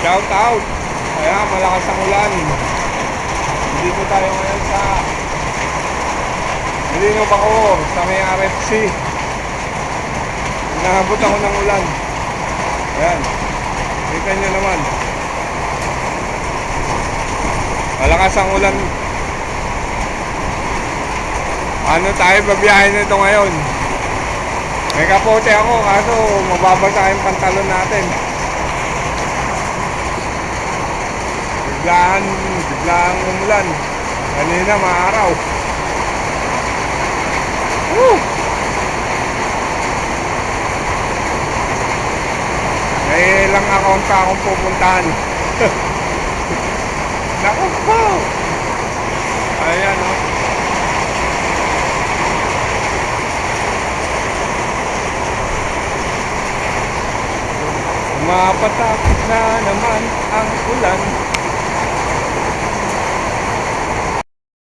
Shout out. Kaya malakas ang ulan. Dito tayo ngayon sa Molino Bacoor sa may RFC. Nahabot ako ng ulan. Ayan. Kita nyo naman. Malakas ang ulan. Ano tayo babiyahe nito ngayon? May kapote ako kaso mababasa yung pantalon natin. Biglaan, biglaan umulan. Kanina maaraw. Woo! May ilang account pa akong pupuntahan. Naku po! Ayan o. Oh. Mapatapos na naman ang ulan